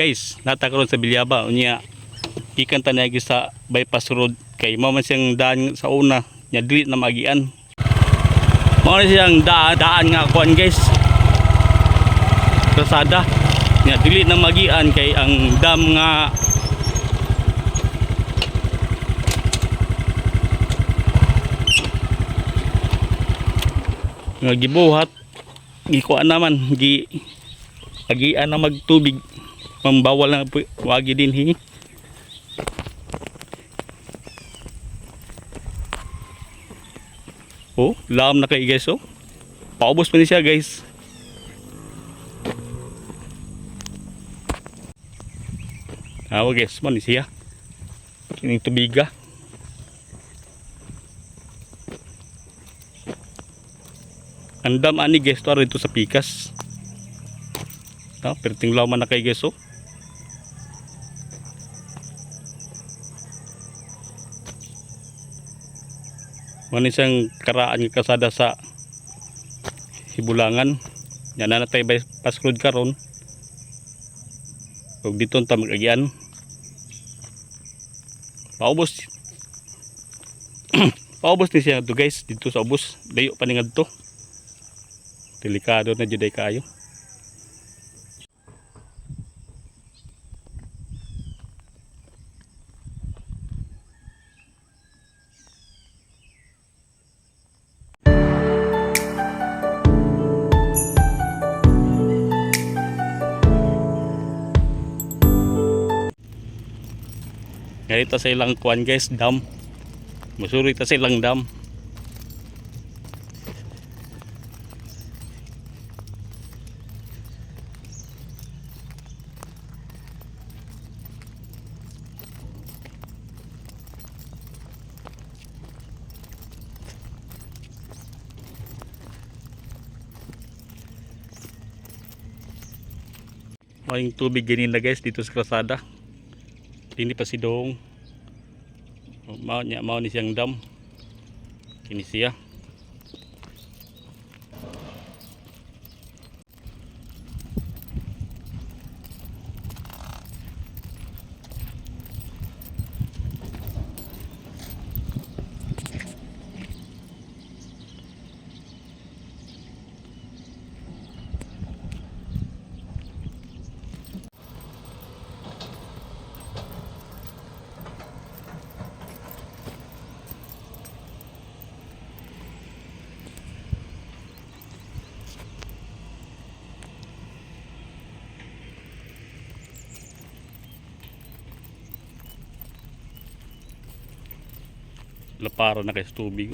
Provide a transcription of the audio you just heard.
guys natakaroon sa Bilyaba unya ikan tanay sa bypass road. Kay mao man siyang daan sa una nya dili na magian mao na siyang daan, daan nga kuan guys. Kalsada. Nya dili na magian kay ang dam nga nga gibuhat. Gikuan naman gi agian na magtubig pambawal na wagi din hi oh lam na kay guys oh paubos pa siya guys Awa guys, man siya. Kining tubiga. Andam ani guys to rito sa pikas. Ta, perting laman na kay guys oh. Man isang karaan nga kasada sa Hibulangan. Yan na natay bypass road karon. Ug dito ta mag-agyan. Paubos. Paubos ni siya to guys dito sa ubos. Dayo pa ni ngadto. Delikado na jud ay Ganito sa ilang kuan guys, dam. Musuri ta sa ilang dam. Maling tubig ganina guys dito sa kalsada. Dini pa si Dong. Mao niya mao ni siyang dam. Kini siya. Lapara na kay sa tubig.